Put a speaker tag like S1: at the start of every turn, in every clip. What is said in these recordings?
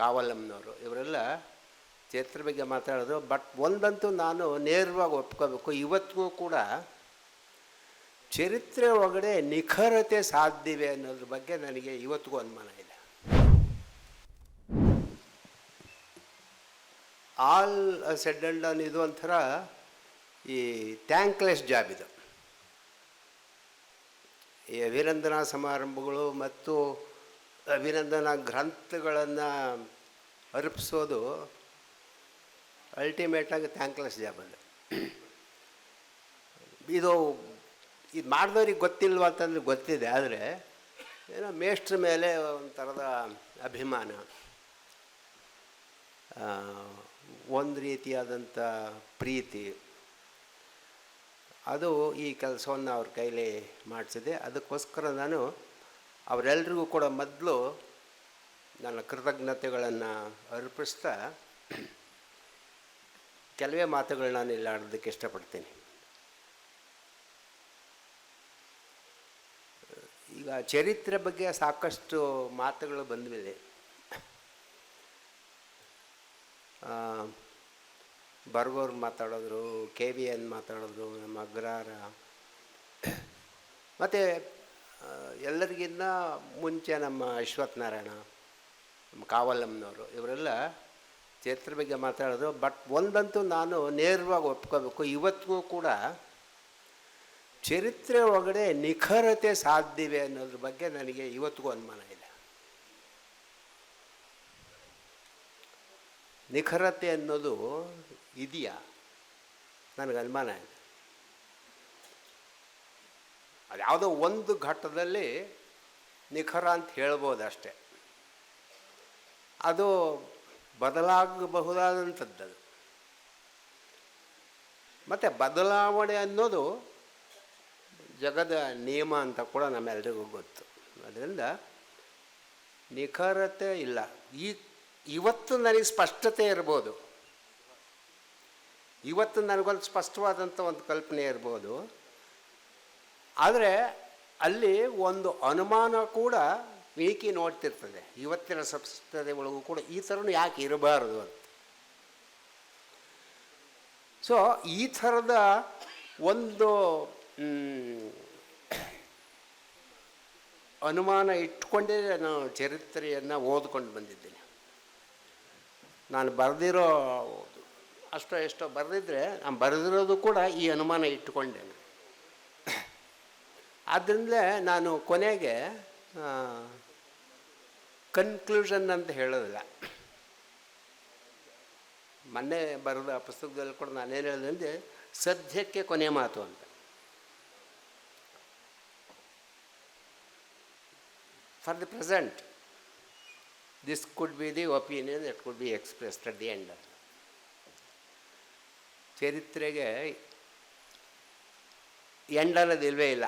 S1: ಕಾವಲಮ್ನವರು ಇವರೆಲ್ಲ ಚೇತ್ರ ಬಗ್ಗೆ ಮಾತಾಡೋದು, ಬಟ್ ಒಂದಂತೂ ನಾನು ನೇರವಾಗಿ ಒಪ್ಕೋಬೇಕು. ಇವತ್ತಿಗೂ ಕೂಡ ಚರಿತ್ರೆ ಒಳಗಡೆ ನಿಖರತೆ ಸಾಧ್ಯವೆ ಅನ್ನೋದ್ರ ಬಗ್ಗೆ ನನಗೆ ಇವತ್ತಿಗೂ ಅನುಮಾನ ಇದೆ. ಆಲ್ ಸೆಡ್ಡಲ್ಡ್ ಅಂಡ್ ಡನ್ ಇದು ಒಂಥರ ಈ ಟ್ಯಾಂಕ್ಲೆಸ್ ಜಾಬ್ ಇದು. ಈ ಅಭಿನಂದನಾ ಸಮಾರಂಭಗಳು ಮತ್ತು ಅಭಿನಂದನಾ ಗ್ರಂಥಗಳನ್ನು ಅರ್ಪಿಸೋದು ಅಲ್ಟಿಮೇಟಾಗಿ ಥ್ಯಾಂಕ್ಲೆಸ್ ಜಾಬ್ ಇದು ಇದು ಮಾಡಿದವ್ರಿಗೆ ಗೊತ್ತಿಲ್ವ ಅಂತಂದ್ರೆ ಗೊತ್ತಿದೆ, ಆದರೆ ಏನೋ ಮೇಷ್ಟ್ರ ಮೇಲೆ ಒಂಥರದ ಅಭಿಮಾನ. ಒಂದು ರೀತಿಯಾದಂಥ ಪ್ರೀತಿ. ಅದು ಈ ಕೆಲಸವನ್ನು ಅವ್ರ ಕೈಲಿ ಮಾಡಿಸಿದೆ. ಅದಕ್ಕೋಸ್ಕರ ನಾನು ಅವರೆಲ್ರಿಗೂ ಕೂಡ ಮೊದಲು ನನ್ನ ಕೃತಜ್ಞತೆಗಳನ್ನು ಅರ್ಪಿಸ್ತಾ ಕೆಲವೇ ಮಾತುಗಳನ್ನ ನಾನು ಇಲ್ಲಿ ಆಡೋದಕ್ಕೆ ಇಷ್ಟಪಡ್ತೀನಿ. ಈಗ ಚರಿತ್ರೆ ಬಗ್ಗೆ ಸಾಕಷ್ಟು ಮಾತುಗಳು ಬಂದಿವೆ ಬರ್ಗೋರು ಮಾತಾಡಿದ್ರು, ಕೆ ವಿ ಎನ್ ಮಾತಾಡಿದ್ರು, ನಮ್ಮ ಅಗ್ರಹಾರ ಮತ್ತು ಎಲ್ಲರಿಗಿನ್ನ ಮುಂಚೆ ನಮ್ಮ ಅಶ್ವಥ್ ನಾರಾಯಣ ನಮ್ಮ ಕಾವಲಮ್ಮನವರು, ಇವರೆಲ್ಲ ಚೇತ್ರ ಬಗ್ಗೆ ಮಾತಾಡೋದು. ಬಟ್ ಒಂದಂತೂ ನಾನು ನೇರವಾಗಿ ಒಪ್ಕೋಬೇಕು. ಇವತ್ತಿಗೂ ಕೂಡ ಚರಿತ್ರೆ ಒಳಗಡೆ ನಿಖರತೆ ಸಾಧ್ಯವೆ ಅನ್ನೋದ್ರ ಬಗ್ಗೆ ನನಗೆ ಇವತ್ತಿಗೂ ಅನುಮಾನ ಇದೆ. ನಿಖರತೆ ಅನ್ನೋದು ಇದೆಯಾ? ನನಗೆ ಅನುಮಾನ ಇದೆ. ಅದು ಯಾವುದೋ ಒಂದು ಘಟ್ಟದಲ್ಲಿ ನಿಖರ ಅಂತ ಹೇಳ್ಬೋದು ಅಷ್ಟೆ ಅದು ಬದಲಾಗಬಹುದಾದಂಥದ್ದು. ಮತ್ತು ಬದಲಾವಣೆ ಅನ್ನೋದು ಜಗದ ನಿಯಮ ಅಂತ ಕೂಡ ನಮ್ಮೆಲ್ಲರಿಗೂ ಗೊತ್ತು. ಅದರಿಂದ ನಿಖರತೆ ಇಲ್ಲ. ಈ ಇವತ್ತು ನನಗೆ ಸ್ಪಷ್ಟತೆ ಇರ್ಬೋದು. ಇವತ್ತು ನನಗೊಂದು ಸ್ಪಷ್ಟವಾದಂಥ ಒಂದು ಕಲ್ಪನೆ ಇರ್ಬೋದು. ಆದರೆ ಅಲ್ಲಿ ಒಂದು ಅನುಮಾನ ಕೂಡ ವೇಕಿ ನೋಡ್ತಿರ್ತದೆ. ಇವತ್ತಿನ ಸಂಸ್ಕೃತಿ ಒಳಗೂ ಕೂಡ ಈ ಥರನೂ ಯಾಕೆ ಇರಬಾರದು ಅಂತ. ಸೊ ಈ ಥರದ ಒಂದು ಅನುಮಾನ ಇಟ್ಕೊಂಡೇ ನಾನು ಚರಿತ್ರೆಯನ್ನು ಓದ್ಕೊಂಡು ಬಂದಿದ್ದೀನಿ. ನಾನು ಬರೆದಿರೋ, ಅಷ್ಟೋ ಎಷ್ಟೋ ಬರೆದಿದ್ರೆ, ನಾನು ಬರೆದಿರೋದು ಕೂಡ ಈ ಅನುಮಾನ ಇಟ್ಟುಕೊಂಡೆ ಆದ್ದರಿಂದ ನಾನು ಕೊನೆಗೆ ಕನ್ಕ್ಲೂಷನ್ ಅಂತ ಹೇಳೋದಿಲ್ಲ. ಮೊನ್ನೆ ಬರೆದ ಪುಸ್ತಕದಲ್ಲಿ ಕೂಡ ನಾನೇನು ಹೇಳಿದೆ ಅಂದರೆ, ಸದ್ಯಕ್ಕೆ ಕೊನೆ ಮಾತು ಅಂತ. For the present this could be the opinion it could be expressed at the end ಚರಿತ್ರೆಗೆ end ಅನ್ನೋದು ಇಲ್ವೇ ಇಲ್ಲ.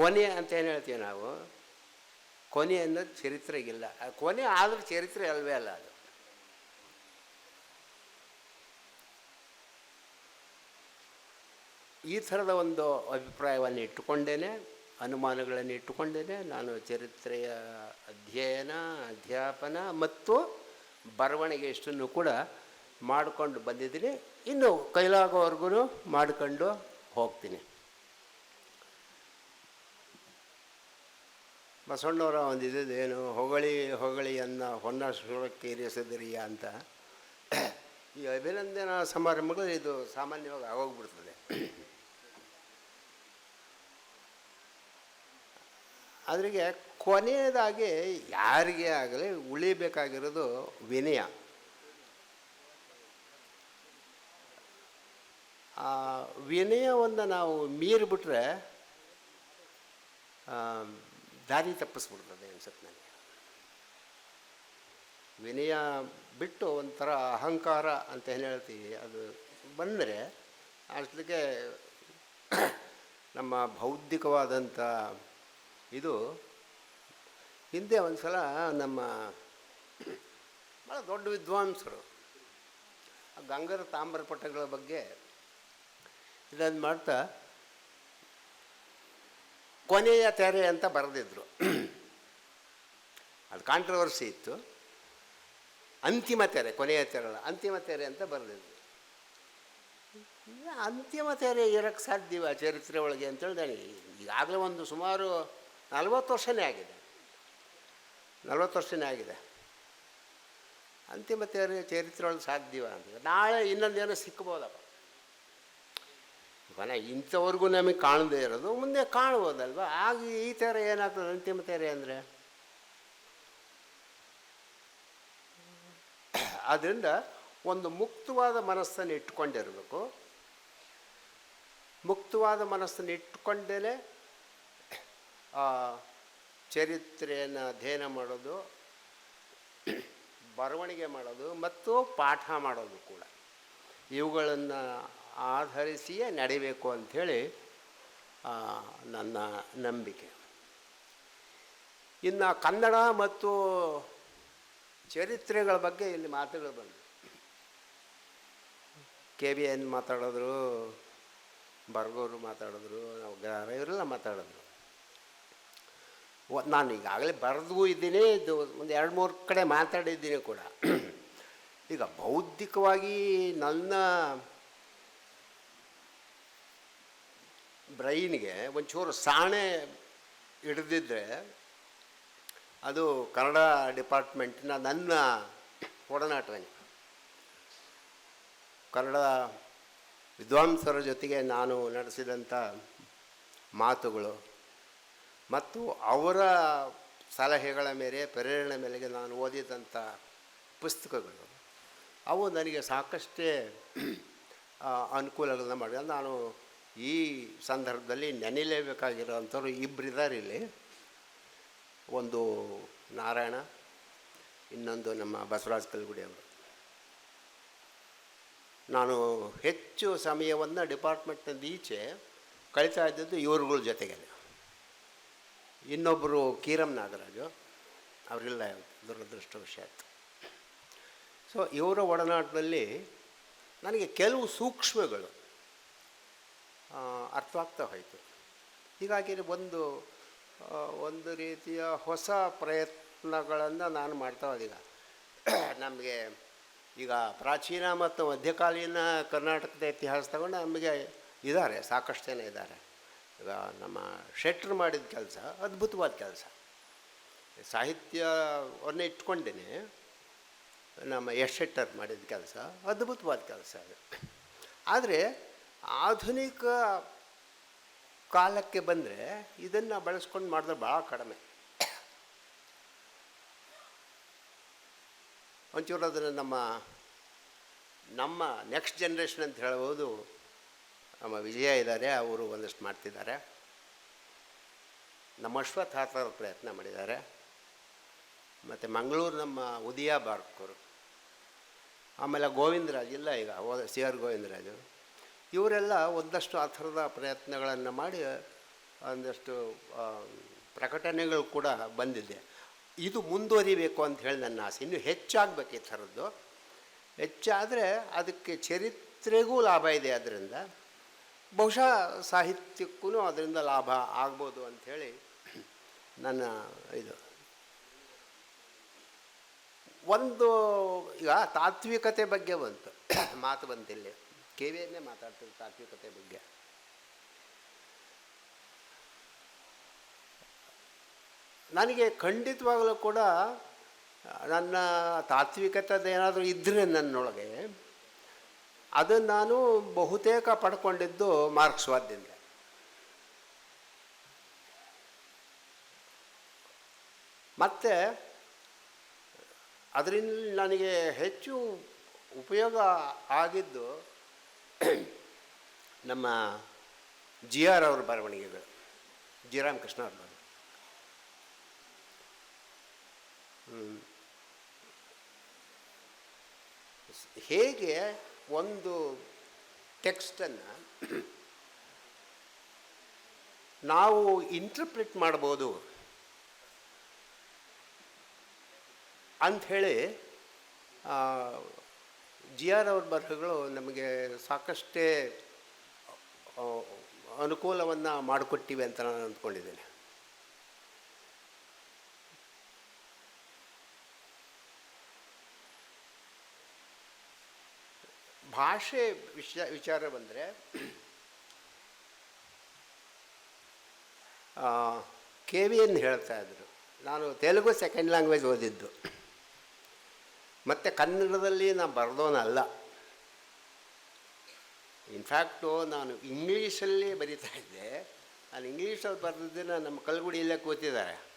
S1: ಕೊನೆ ಅಂತ ಏನು ಹೇಳ್ತೀವಿ ನಾವು? ಕೊನೆ ಅನ್ನೋದು ಚರಿತ್ರೆಗಿಲ್ಲ. ಕೊನೆ ಆದರೂ ಚರಿತ್ರೆ ಅಲ್ವೇ ಅಲ್ಲ ಅದು. ಈ ಥರದ ಒಂದು ಅಭಿಪ್ರಾಯವನ್ನು ಇಟ್ಟುಕೊಂಡೇನೆ, ಅನುಮಾನಗಳನ್ನು ಇಟ್ಟುಕೊಂಡೇನೆ, ನಾನು ಚರಿತ್ರೆಯ ಅಧ್ಯಯನ, ಅಧ್ಯಾಪನ ಮತ್ತು ಬರವಣಿಗೆ ಇಷ್ಟನ್ನು ಕೂಡ ಮಾಡಿಕೊಂಡು ಬಂದಿದ್ದೀನಿ. ಇನ್ನು ಕೈಲಾಗೋವರೆಗೂ ಮಾಡಿಕೊಂಡು ಹೋಗ್ತೀನಿ. ಬಸವಣ್ಣವರ ಒಂದು ಏನು, ಹೊಗಳಿ, ಹೊಗಳಿಯನ್ನು ಹೊನ್ನ ಸುರಕ್ಕೆ ಇರಿಸಿದಿರಿಯ ಅಂತ. ಈ ಅಭಿನಂದನಾ ಸಮಾರಂಭಗಳು ಇದು ಸಾಮಾನ್ಯವಾಗಿ ಆಗೋಗ್ಬಿಡ್ತದೆ. ಅದರಿಗೆ ಕೊನೆಯದಾಗಿ ಯಾರಿಗೆ ಆಗಲಿ ಉಳಿಬೇಕಾಗಿರೋದು ವಿನಯ. ಆ ವಿನಯವನ್ನು ನಾವು ಮೀರಿಬಿಟ್ರೆ ದಾರಿ ತಪ್ಪಿಸ್ಬಿಡ್ತದೆ ಅನ್ಸುತ್ತೆ ನನಗೆ. ವಿನಯ ಬಿಟ್ಟು ಒಂಥರ ಅಹಂಕಾರ ಅಂತ ಏನು ಹೇಳ್ತೀವಿ, ಅದು ಬಂದರೆ ಅಷ್ಟಕ್ಕೆ ನಮ್ಮ ಬೌದ್ಧಿಕವಾದಂಥ ಇದು ಹಿಂದೆ ಒಂದು ಸಲ ನಮ್ಮ ಭಾಳ ದೊಡ್ಡ ವಿದ್ವಾಂಸರು ಗಂಗರ ಗಂಗರ ತಾಮ್ರಪಟಗಳ ಬಗ್ಗೆ ಇದನ್ನು ಮಾಡ್ತಾ ಕೊನೆಯ ತೆರೆ ಅಂತ ಬರೆದಿದ್ರು. ಅದು ಕಾಂಟ್ರವರ್ಸಿ ಇತ್ತು. ಅಂತಿಮ ತೆರೆ, ಕೊನೆಯ ತೆರೆ ಅಂತಿಮ ತೆರೆ ಅಂತ ಬರೆದಿದ್ರು. ಅಂತಿಮ ತೆರೆ ಇರೋಕ್ಕೆ ಸಾಧ್ಯವ ಚರಿತ್ರೆ ಒಳಗೆ ಅಂತೇಳಿ ನನಗೆ ಈಗಾಗಲೇ ಒಂದು ಸುಮಾರು ನಲ್ವತ್ತು ವರ್ಷನೇ ಆಗಿದೆ. ನಲ್ವತ್ತು ವರ್ಷನೇ ಆಗಿದೆ. ಅಂತಿಮ ತೆರೆ, ಚರಿತ್ರೆ ಒಳಗೆ ಸಾಧ್ಯವ ಅಂತ. ನಾಳೆ ಇನ್ನೊಂದೇನೋ ಸಿಕ್ಬೋದಪ್ಪ ಮನೆ ಇಂಥವ್ರಿಗೂ ನಮಗೆ ಕಾಣದೇ ಇರೋದು, ಮುಂದೆ ಕಾಣ್ಬೋದಲ್ವ ಆಗ ಈ ಥರ ಏನಾಗ್ತದೆ? ಅಂತಿಮ ತೆರೆ ಅಂದರೆ? ಆದ್ದರಿಂದ ಒಂದು ಮುಕ್ತವಾದ ಮನಸ್ಸನ್ನು ಇಟ್ಕೊಂಡಿರಬೇಕು ಮುಕ್ತವಾದ ಮನಸ್ಸನ್ನು ಇಟ್ಕೊಂಡೇ ಚರಿತ್ರೆಯನ್ನು ಅಧ್ಯಯನ ಮಾಡೋದು, ಬರವಣಿಗೆ ಮಾಡೋದು, ಮತ್ತು ಪಾಠ ಮಾಡೋದು ಕೂಡ. ಇವುಗಳನ್ನು ಆಧರಿಸಿಯೇ ನಡಿಬೇಕು ಅಂಥೇಳಿ ನನ್ನ ನಂಬಿಕೆ. ಇನ್ನು ಕನ್ನಡ ಮತ್ತು ಚರಿತ್ರೆಗಳ ಬಗ್ಗೆ ಇಲ್ಲಿ ಮಾತುಗಳು ಬಂದವು. ಕೆ ಬಿ ಎನ್ ಮಾತಾಡಿದ್ರು, ಬರ್ಗೋರು ಮಾತಾಡಿದ್ರು, ನಾವು ಇವರೆಲ್ಲ ಮಾತಾಡಿದ್ರು. ನಾನು ಈಗಾಗಲೇ ಬರೆದು ಇದ್ದೀನಿ, ಇದು ಒಂದು ಎರಡು ಮೂರು ಕಡೆ ಮಾತಾಡಿದ್ದೀನಿ ಕೂಡ. ಈಗ ಬೌದ್ಧಿಕವಾಗಿ ನನ್ನ ಬ್ರೈನ್ಗೆ ಒಂಚೂರು ಸಾಣೆ ಹಿಡಿದಿದ್ದರೆ ಅದು ಕನ್ನಡ ಡಿಪಾರ್ಟ್ಮೆಂಟ್ನ ನನ್ನ ಒಡನಾಟ ಕನ್ನಡ ವಿದ್ವಾಂಸರ ಜೊತೆಗೆ ನಾನು ನಡೆಸಿದಂಥ ಮಾತುಗಳು ಮತ್ತು ಅವರ ಸಲಹೆಗಳ ಮೇಲೆ, ಪ್ರೇರಣೆ ಮೇಲೆಗೆ ನಾನು ಓದಿದಂಥ ಪುಸ್ತಕಗಳು, ಅವು ನನಗೆ ಸಾಕಷ್ಟೇ ಅನುಕೂಲಗಳನ್ನ ಮಾಡಿದ. ನಾನು ಈ ಸಂದರ್ಭದಲ್ಲಿ ನೆನೆಯಲೇಬೇಕಾಗಿರೋವಂಥವ್ರು ಇಬ್ಬರಿದ್ದಾರೆ ಇಲ್ಲಿ. ಒಂದು ನಾರಾಯಣ, ಇನ್ನೊಂದು ನಮ್ಮ ಬಸವರಾಜ್ ಕಲ್ಗುಡಿ ಅವರು. ನಾನು ಹೆಚ್ಚು ಸಮಯವನ್ನು ಡಿಪಾರ್ಟ್ಮೆಂಟ್ನಿಂದ ಈಚೆ ಕಳೀತಾ ಇದ್ದದ್ದು ಇವರುಗಳ ಜೊತೆಗೆ ಇನ್ನೊಬ್ಬರು ಕೀರಂ ನಾಗರಾಜು, ಅವರಿಲ್ಲ ದುರದೃಷ್ಟ ವಿಷಯ ಆಯಿತು ಸೊ ಇವರ ಒಡನಾಟದಲ್ಲಿ ನನಗೆ ಕೆಲವು ಸೂಕ್ಷ್ಮಗಳು. ಅರ್ಥವಾಗ್ತಾ ಹೋಯಿತು. ಹೀಗಾಗಿ ಒಂದು ಒಂದು ರೀತಿಯ ಹೊಸ ಪ್ರಯತ್ನಗಳನ್ನು ನಾನು ಮಾಡ್ತಾ ಹೋದೀಗ ನಮಗೆ ಈಗ ಪ್ರಾಚೀನ ಮತ್ತು ಮಧ್ಯಕಾಲೀನ ಕರ್ನಾಟಕದ ಇತಿಹಾಸ ತಗೊಂಡು ನಮಗೆ ಇದ್ದಾರೆ, ಸಾಕಷ್ಟು ಜನ ಇದ್ದಾರೆ. ಈಗ ನಮ್ಮ ಶೆಟ್ರ್ ಮಾಡಿದ ಕೆಲಸ ಅದ್ಭುತವಾದ ಕೆಲಸ. ಸಾಹಿತ್ಯವನ್ನು ಇಟ್ಕೊಂಡೇನೆ, ನಮ್ಮ ಯಶ್ ಶೆಟ್ಟರ್ ಮಾಡಿದ ಕೆಲಸ ಅದ್ಭುತವಾದ ಕೆಲಸ ಅದು. ಆದರೆ ಆಧುನಿಕ ಕಾಲಕ್ಕೆ ಬಂದರೆ ಇದನ್ನು ಬಳಸ್ಕೊಂಡು ಮಾಡಿದ್ರೆ ಭಾಳ ಕಡಿಮೆ. ಒಂಚೂರು ಅದನ್ನು ನಮ್ಮ ನಮ್ಮ ನೆಕ್ಸ್ಟ್ ಜನ್ರೇಷನ್ ಅಂತ ಹೇಳ್ಬೋದು, ನಮ್ಮ ವಿಜಯ ಇದ್ದಾರೆ ಅವರು ಒಂದಷ್ಟು ಮಾಡ್ತಿದ್ದಾರೆ. ನಮ್ಮ ಅಶ್ವಥ್ ಪ್ರಯತ್ನ ಮಾಡಿದ್ದಾರೆ. ಮತ್ತು ಮಂಗಳೂರು ನಮ್ಮ ಉದಯ ಬಾರ್ಕೂರು ಆಮೇಲೆ ಗೋವಿಂದರಾಜ್, ಇಲ್ಲ ಈಗ ಹೋದ ಸಿ ಆರ್ ಗೋವಿಂದರಾಜು ಇವರೆಲ್ಲ ಒಂದಷ್ಟು ಆ ಥರದ ಪ್ರಯತ್ನಗಳನ್ನು ಮಾಡಿ ಒಂದಷ್ಟು ಪ್ರಕಟಣೆಗಳು ಕೂಡ ಬಂದಿದೆ. ಇದು ಮುಂದುವರಿಬೇಕು ಅಂತ ಹೇಳಿ ನನ್ನ ಆಸೆ. ಇನ್ನೂ ಹೆಚ್ಚಾಗಬೇಕು ಈ ಥರದ್ದು. ಹೆಚ್ಚಾದರೆ ಅದಕ್ಕೆ ಚರಿತ್ರೆಗೂ ಲಾಭ ಇದೆ ಅದರಿಂದ. ಬಹುಶಃ ಸಾಹಿತ್ಯಕ್ಕೂ ಅದರಿಂದ ಲಾಭ ಆಗ್ಬೋದು ಅಂಥೇಳಿ ನನ್ನ ಇದು. ಒಂದು, ಈಗ ತಾತ್ವಿಕತೆ ಬಗ್ಗೆ ಬಂತು, ಮಾತು ಬಂತಿಲ್ಲಿ ಕೆ ವಿಯನ್ನೇ ಮಾತಾಡ್ತೀವಿ ತಾತ್ವಿಕತೆ ಬಗ್ಗೆ. ನನಗೆ ಖಂಡಿತವಾಗಲೂ ಕೂಡ ನನ್ನ ಏನಾದರೂ ಇದ್ದರೆ ನನ್ನೊಳಗೆ ಅದನ್ನು ನಾನು ಬಹುತೇಕ ಪಡ್ಕೊಂಡಿದ್ದು ಮಾರ್ಕ್ಸ್ವಾದ್ಯದಿಂದ ಮತ್ತು ಅದರಿಂದ ನನಗೆ ಹೆಚ್ಚು ಉಪಯೋಗ ಆಗಿದ್ದು ನಮ್ಮ ಜಿ ಆರ್ ಅವ್ರ ಬರವಣಿಗೆಗಳು, ಜಿ ರಾಮಕೃಷ್ಣ ಅವ್ರ ಬರವಣಿಗೆ. ಹೇಗೆ ಒಂದು ಟೆಕ್ಸ್ಟನ್ನು ನಾವು ಇಂಟರ್ಪ್ರಿಟ್ ಮಾಡ್ಬೋದು ಅಂಥೇಳಿ ಜಿ ಆರ್ ಅವ್ರ ಬರಹಗಳು ನಮಗೆ ಸಾಕಷ್ಟೇ ಅನುಕೂಲವನ್ನು ಮಾಡಿಕೊಟ್ಟಿವೆ ಅಂತ ನಾನು ಅಂದ್ಕೊಂಡಿದ್ದೇನೆ. ಭಾಷೆ ವಿಷ, ವಿಚಾರ ಬಂದರೆ ಕೆ ವಿ ಎನ್ ಹೇಳ್ತಾ ಇದ್ರು. ನಾನು ತೆಲುಗು ಸೆಕೆಂಡ್ ಲ್ಯಾಂಗ್ವೇಜ್ ಓದಿದ್ದು. ಮತ್ತು ಕನ್ನಡದಲ್ಲಿ ನಾನು ಬರೆದೋನಲ್ಲ. ಇನ್ಫ್ಯಾಕ್ಟು ನಾನು ಇಂಗ್ಲೀಷಲ್ಲಿ ಬರಿತಾ ಇದ್ದೆ. ನಾನು ಇಂಗ್ಲೀಷಲ್ಲಿ ಬರೆದಿದ್ದನ್ನು ನಮ್ಮ ಕಲ್ಗುಡಿಯಲ್ಲೇ ಕೂತಿದ್ದಾರೆ.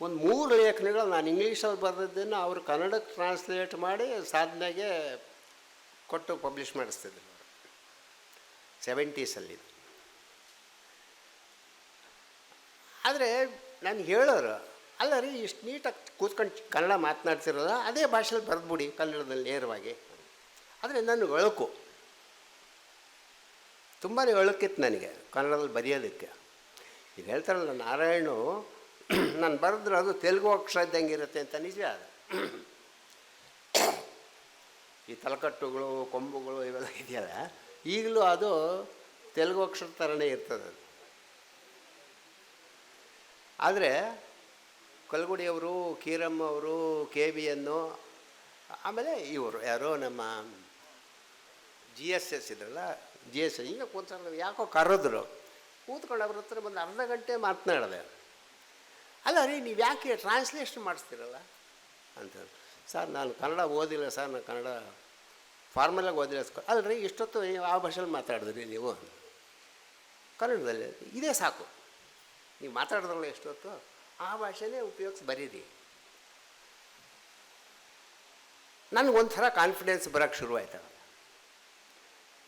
S1: ಒಂದು ಮೂರು ಲೇಖನಗಳು ನಾನು ಇಂಗ್ಲೀಷಲ್ಲಿ ಬರೆದಿದ್ದನ್ನು ಅವರು ಕನ್ನಡಕ್ಕೆ ಟ್ರಾನ್ಸ್ಲೇಟ್ ಮಾಡಿ ಸಾಧನೆಗೆ ಕೊಟ್ಟು ಪಬ್ಲಿಷ್ ಮಾಡಿಸ್ತಿದ್ರು. ಸೆವೆಂಟೀಸಲ್ಲಿ ಆದರೆ ನಾನು ಹೇಳೋರು ಅಲ್ಲ ರೀ, ಇಷ್ಟು ನೀಟಾಗಿ ಕೂತ್ಕೊಂಡು ಕನ್ನಡ ಮಾತನಾಡ್ತಿರೋಲ್ಲ ಅದೇ ಭಾಷೆಯಲ್ಲಿ ಬರೆದ್ಬಿಡಿ ಕನ್ನಡದಲ್ಲಿ ನೇರವಾಗಿ. ಆದರೆ ನನಗೆ ಒಳಕು ತುಂಬಾ ಒಳಕಿತ್ತು ನನಗೆ ಕನ್ನಡದಲ್ಲಿ ಬರೆಯೋದಕ್ಕೆ. ಇದು ಹೇಳ್ತಾರಲ್ಲ ನಾರಾಯಣು, ನಾನು ಬರೆದ್ರೆ ಅದು ತೆಲುಗು ಅಕ್ಷರ ಇದ್ದಂಗೆ ಇರುತ್ತೆ ಅಂತ ನಿಜ ಅದು ಈ ತಲಕಟ್ಟುಗಳು, ಕೊಂಬುಗಳು ಇವೆಲ್ಲ ಇದೆಯಲ್ಲ, ಈಗಲೂ ಅದು ತೆಲುಗು ಅಕ್ಷರ ಥರನೇ ಇರ್ತದೆ ಅದು. ಆದರೆ ಕಲ್ಗುಡಿಯವರು, ಕೀರಮ್ಮ ಅವರು ಕೆ ಎನ್ನು ಆಮೇಲೆ ಇವರು ಯಾರೋ ನಮ್ಮ ಜಿ ಎಸ್ ಎಸ್ ಇದ್ರಲ್ಲ ಜಿ ಎಸ್ ಎಸ್ ಈಗ ಕೂತ್ಕೊಂಡು ಯಾಕೋ ಕರೆದ್ರು. ಕೂತ್ಕೊಂಡು ಅವ್ರ ಹತ್ರ ಒಂದು ಅರ್ಧ ಗಂಟೆ ಮಾತನಾಡಿದೆ ಅಲ್ಲ ರೀ, ನೀವು ಯಾಕೆ ಟ್ರಾನ್ಸ್ಲೇಷನ್ ಮಾಡಿಸ್ತೀರಲ್ಲ? ಅಂತ ಸರ್, ನಾನು ಕನ್ನಡ ಓದಿಲ್ಲ, ಸರ್, ನಾನು ಕನ್ನಡ ಫಾರ್ಮಲಾಗಿ ಓದಿಲ್ಲ. ಅಲ್ಲರಿ ಅಲ್ಲ ರೀ, ಇಷ್ಟೊತ್ತು ಆ ಭಾಷೆಯಲ್ಲಿ ಮಾತಾಡಿದ್ರಿ ನೀವು? ಕನ್ನಡದಲ್ಲಿ. ಇದೇ ಸಾಕು. ನೀವು ಮಾತಾಡಿದ್ರಲ್ಲ ಎಷ್ಟೊತ್ತು? ಆ ಭಾಷೆನೇ ಉಪಯೋಗಿಸಿ ಬರೀರಿ. ನನಗೊಂಥರ ಕಾನ್ಫಿಡೆನ್ಸ್ ಬರೋಕ್ಕೆ ಶುರುವಾಯ್ತಲ್ಲ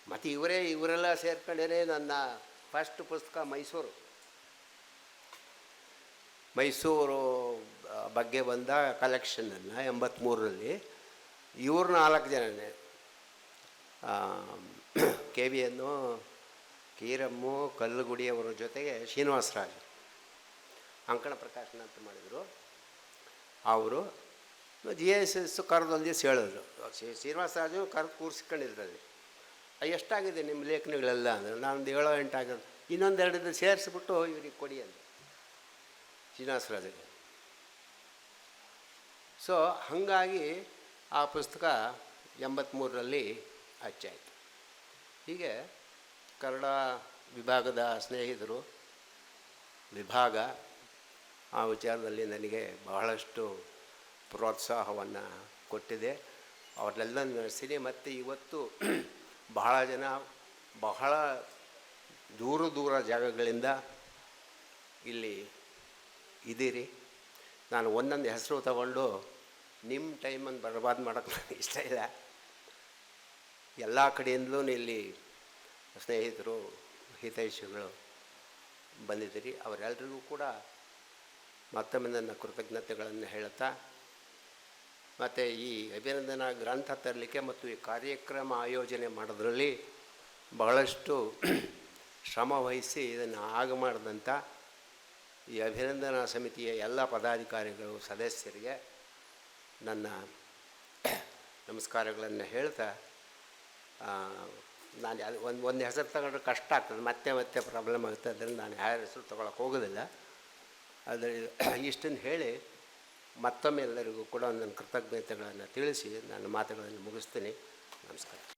S1: ಮತ್ತು ಇವರೇ ಇವರೆಲ್ಲ ಸೇರ್ಕೊಂಡೇ ನನ್ನ ಫಸ್ಟ್ ಪುಸ್ತಕ ಮೈಸೂರು. ಮೈಸೂರು ಬಗ್ಗೆ ಬಂದ ಕಲೆಕ್ಷನನ್ನು ಎಂಬತ್ತ್ಮೂರರಲ್ಲಿ ಇವ್ರು ನಾಲ್ಕು ಜನನೇ. ಕೆ ವಿ ಎನ್ನು ಕೀರಮ್ಮು ಕಲ್ಲುಗುಡಿಯವರ ಜೊತೆಗೆ ಶ್ರೀನಿವಾಸರಾಜು. ಅಂಕಣ ಪ್ರಕಾಶನ ಅಂತ ಮಾಡಿದರು. ಅವರು ಜಿ ಎಸ್ ಎಸ್ ಕರೆದೊಂದು ದಿವಸ ಹೇಳಿದ್ರು ಶ್ರೀ ಶ್ರೀನಿವಾಸರಾಜು ಕರೆದು ಕೂರಿಸ್ಕೊಂಡಿದ್ರಲ್ಲಿ. ಎಷ್ಟಾಗಿದೆ ನಿಮ್ಮ ಲೇಖನಗಳೆಲ್ಲ ಅಂದರೆ? ನಾನೊಂದು ಏಳೋ ಎರಡು ಇನ್ನೊಂದೆರಡು ಸೇರಿಸ್ಬಿಟ್ಟು ಇವ್ರಿಗೆ ಕೊಡಿ ಅಂತ ಶ್ರೀನಿವಾಸರಾಜಗೆ. ಸೊ ಹಾಗಾಗಿ ಆ ಪುಸ್ತಕ ಎಂಬತ್ತ್ಮೂರರಲ್ಲಿ ಅಚ್ಚಾಯಿತು ಹೀಗೆ ಕನ್ನಡ ವಿಭಾಗದ ಸ್ನೇಹಿತರು, ವಿಭಾಗ ಆ ವಿಚಾರದಲ್ಲಿ ನನಗೆ ಬಹಳಷ್ಟು ಪ್ರೋತ್ಸಾಹವನ್ನು ಕೊಟ್ಟಿದೆ. ಅವ್ರನ್ನೆಲ್ಲ ನಡೆಸಿದೆ. ಮತ್ತು ಇವತ್ತು ಬಹಳ ಜನ ಬಹಳ ದೂರ ದೂರ ಜಾಗಗಳಿಂದ ಇಲ್ಲಿ ಇದ್ದೀರಿ. ನಾನು ಒಂದೊಂದು ಹೆಸರು ತಗೊಂಡು ನಿಮ್ಮ ಟೈಮನ್ನು ಬರ್ಬಾದ್ ಮಾಡೋಕ್ಕೆ ನನಗೆ ಇಷ್ಟ ಇಲ್ಲ. ಎಲ್ಲ ಕಡೆಯಿಂದಲೂ ಇಲ್ಲಿ ಸ್ನೇಹಿತರು, ಹಿತೈಷಿಗಳು ಬಂದಿದ್ದೀರಿ. ಅವರೆಲ್ಲರಿಗೂ ಕೂಡ ಮತ್ತೊಮ್ಮೆ ನನ್ನ ಕೃತಜ್ಞತೆಗಳನ್ನು ಹೇಳುತ್ತಾ ಮತ್ತು ಈ ಅಭಿನಂದನಾ ಗ್ರಂಥ ತರಲಿಕ್ಕೆ ಮತ್ತು ಈ ಕಾರ್ಯಕ್ರಮ ಆಯೋಜನೆ ಮಾಡೋದ್ರಲ್ಲಿ ಬಹಳಷ್ಟು ಶ್ರಮ ವಹಿಸಿ ಇದನ್ನು ಆಗ ಮಾಡಿದಂಥ ಈ ಅಭಿನಂದನಾ ಸಮಿತಿಯ ಎಲ್ಲ ಪದಾಧಿಕಾರಿಗಳು, ಸದಸ್ಯರಿಗೆ ನನ್ನ ನಮಸ್ಕಾರಗಳನ್ನು ಹೇಳ್ತಾ ನಾನು ಒಂದು ಒಂದು ಹೆಸರು ತಗೊಂಡ್ರೆ ಕಷ್ಟ ಆಗ್ತದೆ, ಮತ್ತೆ ಮತ್ತೆ ಪ್ರಾಬ್ಲಮ್ ಆಗುತ್ತೆ ಅದರಿಂದ ನಾನು ಯಾರ ಹೆಸರು ತೊಗೊಳಕ್ಕೆ ಹೋಗೋದಿಲ್ಲ. ಆದರೆ ಇಷ್ಟನ್ನು ಹೇಳಿ ಮತ್ತೊಮ್ಮೆ ಎಲ್ಲರಿಗೂ ಕೂಡ ನನ್ನ ಕೃತಜ್ಞತೆಗಳನ್ನು ತಿಳಿಸಿ ನನ್ನ ಮಾತುಗಳನ್ನು ಮುಗಿಸ್ತೀನಿ. ನಮಸ್ಕಾರ.